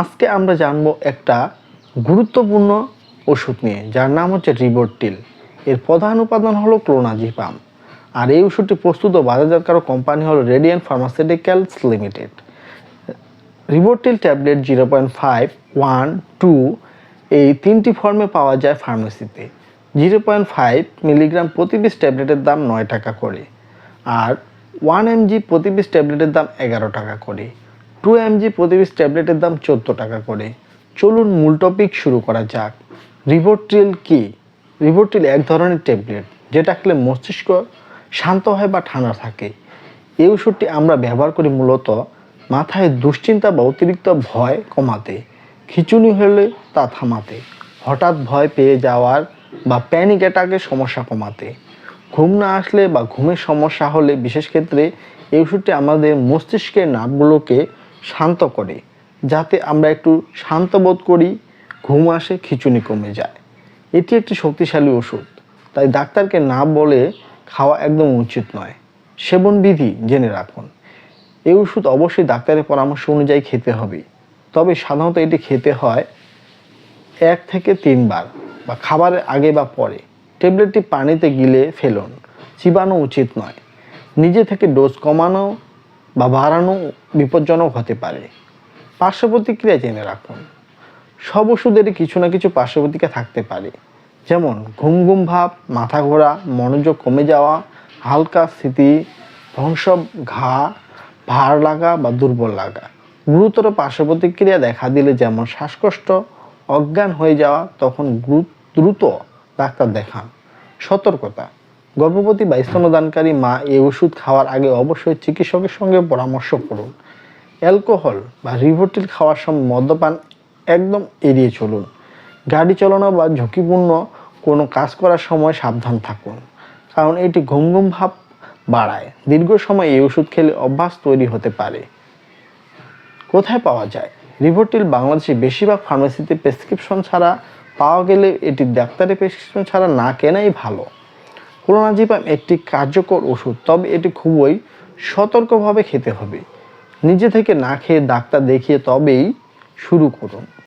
আজকে আমরা জানব একটা গুরুত্বপূর্ণ ওষুধ নিয়ে, যার নাম হচ্ছে রিবোর্টিল এর প্রধান উপাদান হলো ক্লোনাজিপাম আর এই ওষুধটি প্রস্তুত ও বাজারজাতকারক কোম্পানি হলো Radiant pharmaceuticals limited রিবোর্টিল tablet zero point five one two এই তিনটি ফর্মে পাওয়া যায় ফার্মেসিতে জিরো পয়েন্ট ফাইভ মিলিগ্রাম প্রতি পিস ট্যাবলেটের দাম নয় টাকা করে। আর ওয়ান এমজি প্রতি পিস ট্যাবলেটের দাম এগারো টাকা করে। টু এমজি প্রতি পিস ট্যাবলেটের দাম চোদ্দ টাকা করে। চলুন মূল টপিক শুরু করা যাক। রিবোট্রিল কি? রিবোট্রিল এক ধরনের ট্যাবলেট যেটা খেলে মস্তিষ্ক শান্ত হয় বা ঠান্ডা থাকে। এই ওষুধটি আমরা ব্যবহার করি মূলত মাথায় দুশ্চিন্তা বা অতিরিক্ত ভয় কমাতে। খিচুনি হলে তা থামাতে। হঠাৎ ভয় পেয়ে যাওয়ার বা প্যানিক অ্যাটাকের সমস্যা কমাতে। ঘুম না আসলে বা ঘুমের সমস্যা হলে বিশেষ ক্ষেত্রে এই ওষুধটি আমাদের মস্তিষ্কের নার্ভগুলোকে শান্ত করে, যাতে আমরা একটু শান্ত বোধ করি, ঘুম আসে খিচুনি কমে যায়। এটি একটি শক্তিশালী ওষুধ, তাই ডাক্তারকে না বলে খাওয়া একদম উচিত নয়। সেবন বিধি জেনে রাখুন। এই ওষুধ অবশ্যই ডাক্তারের পরামর্শ অনুযায়ী খেতে হবে। তবে সাধারণত এটি খেতে হয় এক থেকে তিনবার, বা খাবারের আগে বা পরে। ট্যাবলেটটি পানিতে গিলে ফেলুন, চিবানো উচিত নয়। নিজে থেকে ডোজ কমানো বা বাড়ানো বিপজ্জনক হতে পারে। পার্শ্ব প্রতিক্রিয়া জেনে রাখুন। সব ওষুধেরই কিছু না কিছু পার্শ্ব প্রতিক্রিয়া থাকতে পারে। যেমন ঘুম ঘুম ভাব, মাথা ঘোরা, মনোযোগ কমে যাওয়া, হালকা স্থিতি ধ্বংস ঘা, ভার লাগা বা দুর্বল লাগা। গুরুতর পার্শ্ব প্রতিক্রিয়া দেখা দিলে যেমন শ্বাসকষ্ট, অজ্ঞান হয়ে যাওয়া, তখন দ্রুত ডাক্তার দেখান। সতর্কতা। গর্ভবতী বা স্তনদানকারী মা এই ওষুধ খাওয়ার আগে অবশ্যই চিকিৎসকের সঙ্গে পরামর্শ করুন। অ্যালকোহল বা রিভোটিল খাওয়ার সময় মদ্যপান একদম এড়িয়ে চলুন। গাড়ি চালানো বা ঝুঁকিপূর্ণ কোনো কাজ করার সময় সাবধান থাকুন, কারণ এটি ঘুম ঘুম ভাব বাড়ায়। দীর্ঘ সময় এই ওষুধ খেলে অভ্যাস তৈরি হতে পারে। কোথায় পাওয়া যায়? রিভোটিল বাংলাদেশে বেশিরভাগ ফার্মেসিতে প্রেসক্রিপশন ছাড়া পাওয়া গেলে এটি ডাক্তারের প্রেসক্রিপশন ছাড়া না কেনাই ভালো। ক্লোনাজিপাম একটি কার্যকর ওষুধ, তবে এটি খুবই সতর্কভাবে খেতে হবে। নিজে থেকে না খেয়ে ডাক্তার দেখিয়ে তবেই শুরু করুন।